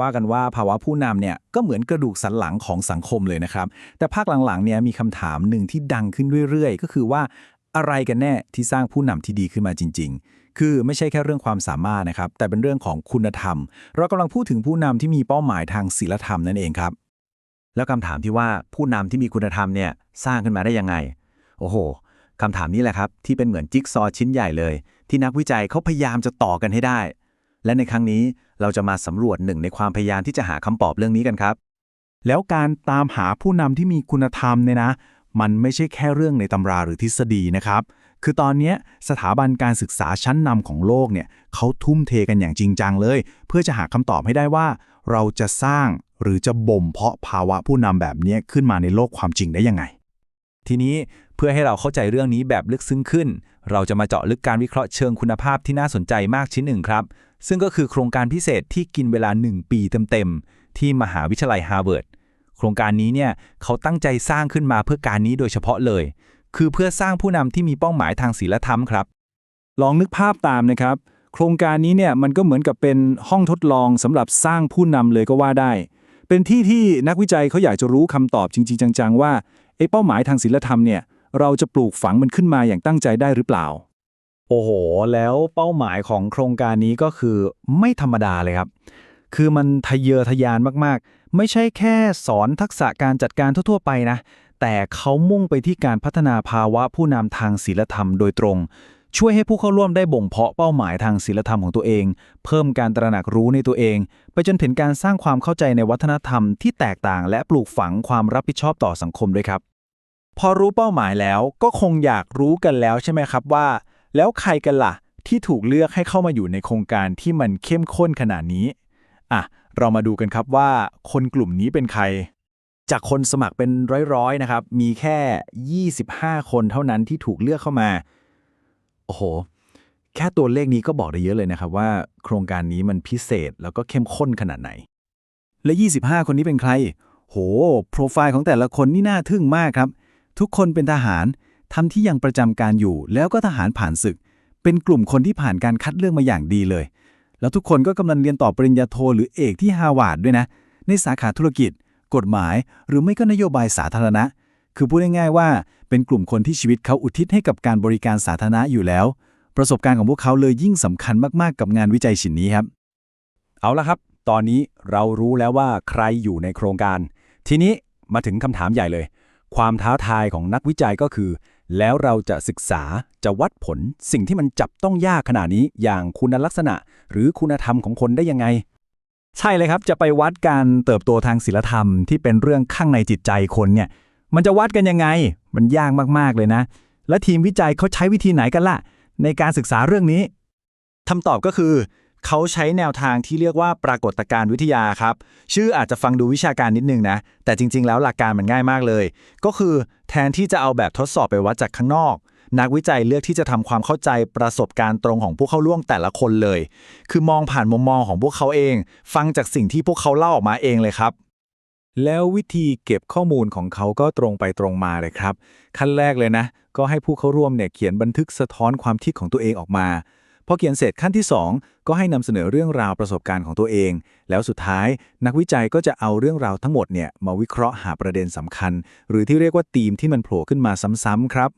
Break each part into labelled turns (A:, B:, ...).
A: ว่ากันว่าภาวะผู้นำเนี่ยก็เหมือนกระดูกสันหลังของสังคมเลยนะครับ แต่ภาคหลังๆเนี่ยมีคำถามหนึ่งที่ดังขึ้นเรื่อยๆ ก็คือว่าอะไรกันแน่ที่สร้างผู้นำที่ดีขึ้นมาจริง ๆ คือไม่ใช่แค่เรื่องความสามารถนะครับ แต่เป็นเรื่องของคุณธรรม เรากำลังพูดถึงผู้นำที่มีเป้าหมายทางศีลธรรมนั่นเองครับ
B: แล้วคำถามที่ว่าผู้นำที่มีคุณธรรมเนี่ยสร้างขึ้นมาได้ยังไง โอ้โหคำถามนี้แหละครับที่เป็นเหมือนจิ๊กซอชิ้นใหญ่เลย ที่นักวิจัยเขาพยายามจะต่อกันให้ได้ และในครั้งนี้เราจะมาสำรวจหนึ่งในความพยายามที่จะหาคำตอบเรื่องนี้กันครับ
C: แล้วการตามหาผู้นำที่มีคุณธรรมเนี่ยนะ มันไม่ใช่แค่เรื่องในตำราหรือทฤษฎีนะครับ คือตอนนี้สถาบันการศึกษาชั้นนำของโลกเนี่ยเขาทุ่มเทกันอย่างจริงจังเลย เพื่อจะหาคำตอบให้ได้ว่า เราจะสร้างหรือจะบ่มเพาะภาวะผู้นำแบบนี้ขึ้นมาในโลกความจริงได้ยังไง
A: ทีนี้เพื่อให้เราเข้าใจเรื่องนี้แบบลึกซึ้งขึ้น เราจะมาเจาะลึกการวิเคราะห์เชิงคุณภาพที่น่าสนใจมากชิ้นหนึ่งครับ ซึ่งก็คือโครงการพิเศษที่กินเวลา 1 ปีเต็มๆ ที่มหาวิทยาลัยฮาร์วาร์ดโครงการนี้เนี่ยเขาตั้งใจสร้างขึ้นมาเพื่อการนี้โดยเฉพาะเลย คือเพื่อสร้างผู้นำที่มีเป้าหมายทางศีลธรรมครับ
D: ลองนึกภาพตามนะครับ โครงการนี้เนี่ยมันก็เหมือนกับเป็นห้องทดลองสำหรับสร้างผู้นำเลยก็ว่าได้ เป็นที่ที่นักวิจัยเขาอยากจะรู้คำตอบจริง ๆ จัง ๆ ว่าไอ้เป้าหมายทางศีลธรรมเนี่ยเราจะปลูกฝังมันขึ้นมาอย่างตั้งใจได้หรือเปล่า
A: โอ้โห แล้วเป้าหมายของโครงการนี้ก็คือไม่ธรรมดาเลยครับ คือมันทะเยอทะยานมากๆ ไม่ใช่แค่สอนทักษะการจัดการทั่วๆไปนะ แต่เขามุ่งไปที่การพัฒนาภาวะผู้นำทางศีลธรรมโดยตรง ช่วยให้ผู้เข้าร่วมได้บ่งเพาะเป้าหมายทางศีลธรรมของตัวเอง เพิ่มการตระหนักรู้ในตัวเอง ไปจนถึงการสร้างความเข้าใจในวัฒนธรรมที่แตกต่าง และปลูกฝังความรับผิดชอบต่อสังคมด้วยครับ พอรู้เป้าหมายแล้วก็คงอยากรู้กันแล้วใช่ไหมครับว่า แล้วใครกันล่ะ ที่ถูกเลือกให้เข้ามาอยู่ในโครงการที่มันเข้มข้นขนาดนี้ อะ เรามาดูกันครับว่าคนกลุ่มนี้เป็นใคร จากคนสมัครเป็นร้อยๆนะครับ มีแค่ 25 คนเท่านั้นที่ถูกเลือกเข้ามา โอ้โห แค่ตัวเลขนี้ก็บอกได้เยอะเลยนะครับว่า โครงการนี้มันพิเศษแล้วก็เข้มข้นขนาดไหน และ 25 คนนี้เป็นใคร โห โปรไฟล์ของแต่ละคนนี่น่าทึ่งมากครับ ทุกคนเป็นทหาร ทำที่ยังประจำการอยู่ แล้วก็ทหารผ่านศึก เป็นกลุ่มคนที่ผ่านการคัดเลือกมาอย่างดีเลย แล้วทุกคนก็กำลังเรียนต่อปริญญาโทหรือเอกที่ฮาวาดด้วยนะ ในสาขาธุรกิจ กฎหมาย หรือไม่ก็นโยบายสาธารณะ คือพูดง่ายๆว่า เป็นกลุ่มคนที่ชีวิตเขาอุทิศให้กับการบริการสาธารณะอยู่แล้ว ประสบการณ์ของพวกเขาเลยยิ่งสำคัญมากๆ กับงานวิจัยชิ้นนี้ครับ เอาละครับ ตอนนี้เรารู้แล้วว่าใครอยู่ในโครงการ ทีนี้มาถึงคำถามใหญ่เลย ความท้าทายของนักวิจัยก็คือ แล้วเราจะศึกษาจะวัดผลสิ่งที่มันจับต้องยากขนาดนี้อย่างคุณลักษณะ หรือคุณธรรมของคนได้ยังไง ใช่เลยครับจะไปวัดการเติบโตทางศีลธรรมที่เป็นเรื่องข้างในจิตใจคนเนี่ย มันจะวัดกันยังไง มันยากมากๆเลยนะ และทีมวิจัยเขาใช้วิธีไหนกันล่ะ ในการศึกษาเรื่องนี้คำตอบก็คือ เขาใช้แนวทางที่เรียกว่าปรากฏการณ์วิทยาครับ ชื่ออาจจะฟังดูวิชาการนิดนึงนะ แต่จริง ๆ แล้วหลักการมันง่ายมากเลย ก็คือแทนที่จะเอาแบบทดสอบไปวัดจากข้างนอก นักวิจัยเลือกที่จะทำความเข้าใจประสบการณ์ตรงของผู้เข้าร่วมแต่ละคนเลย คือมองผ่านมุมมองของพวกเขาเอง ฟังจากสิ่งที่พวกเขาเล่าออกมาเองเลยครับแล้ววิธีเก็บข้อมูลของเขาก็ตรงไปตรงมาเลยครับ ขั้นแรกเลยนะ ก็ให้ผู้เข้าร่วมเนี่ยเขียนบันทึกสะท้อนความคิดของตัวเองออกมา พอเขียนเสร็จขั้นที่ 2 ก็ให้นำเสนอเรื่องราวประสบการณ์ของตัวเอง แล้วสุดท้ายนักวิจัยก็จะเอาเรื่องราวทั้งหมดเนี่ยมาวิเคราะห์หาประเด็นสำคัญ หรือที่เรียกว่าธีมที่มันโผล่ขึ้นมาซ้ำๆครับ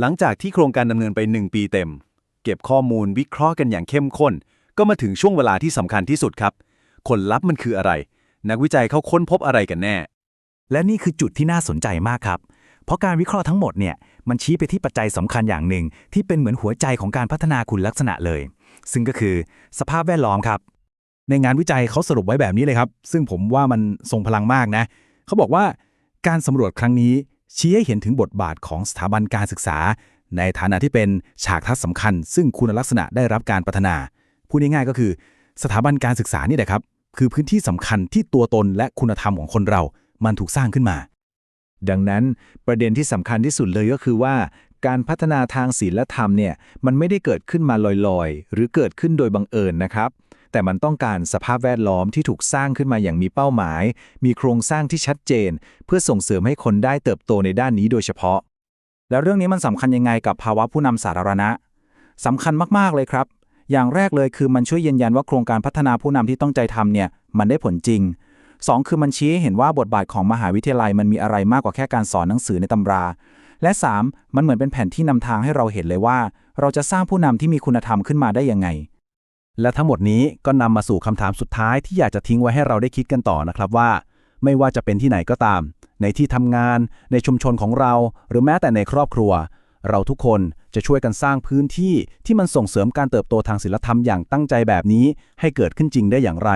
B: หลังจากที่โครงการดำเนินไป 1 ปีเต็ม เก็บข้อมูลวิเคราะห์กันอย่างเข้มข้น ก็มาถึงช่วงเวลาที่สำคัญที่สุดครับผลลัพธ์มันคืออะไร นักวิจัยเขาค้นพบอะไรกันแน่
C: และนี่คือจุดที่น่าสนใจมากครับ เพราะการวิเคราะห์ทั้งหมดเนี่ย มันชี้ไปที่ปัจจัยสำคัญอย่างหนึ่ง ที่เป็นเหมือนหัวใจของการพัฒนาคุณลักษณะเลย ซึ่งก็คือสภาพแวดล้อมครับ ในงานวิจัยเขาสรุปไว้แบบนี้เลยครับ ซึ่งผมว่ามันทรงพลังมากนะ เขาบอกว่าการสำรวจครั้งนี้ ชี้ให้เห็นถึงบทบาทของสถาบันการศึกษา ในฐานะที่เป็นฉากทัศน์สำคัญ ซึ่งคุณลักษณะได้รับการพัฒนาพูดง่ายๆก็คือ สถาบันการศึกษานี่แหละครับ คือพื้นที่สำคัญที่ตัวตนและคุณธรรมของคนเรา มันถูกสร้างขึ้นมา
A: ดังนั้นประเด็นที่สำคัญที่สุดเลยก็คือว่า การพัฒนาทางศีลธรรมเนี่ยมันไม่ได้เกิดขึ้นมาลอยๆ หรือเกิดขึ้นโดยบังเอิญนะครับ แต่มันต้องการสภาพแวดล้อมที่ถูกสร้างขึ้นมาอย่างมีเป้าหมาย มีโครงสร้างที่ชัดเจน เพื่อส่งเสริมให้คนได้เติบโตในด้านนี้โดยเฉพาะ แล้วเรื่องนี้มันสำคัญยังไงกับภาวะผู้นำสาธารณะสำคัญมากๆเลยครับ
D: อย่างแรกเลยคือมันช่วยยืนยันว่าโครงการพัฒนาผู้นำที่ต้องใจทำเนี่ยมันได้ผลจริง 2 คือมันชี้ให้เห็นว่าบทบาทของมหาวิทยาลัยมันมีอะไรมากกว่าแค่การสอนหนังสือในตำรา และ 3 มันเหมือนเป็นแผนที่นำทางให้เราเห็นเลยว่า เราจะสร้างผู้นำที่มีคุณธรรมขึ้นมาได้ยังไง
B: และทั้งหมดนี้ก็นำมาสู่คำถามสุดท้ายที่อยากจะทิ้งไว้ให้เราได้คิดกันต่อนะครับว่า ไม่ว่าจะเป็นที่ไหนก็ตาม ในที่ทำงาน ในชุมชนของเรา หรือแม้แต่ในครอบครัว เราทุกคนจะช่วยกันสร้างพื้นที่ที่มันส่งเสริมการเติบโตทางศิลธรรมอย่างตั้งใจแบบนี้ ให้เกิดขึ้นจริงได้อย่างไร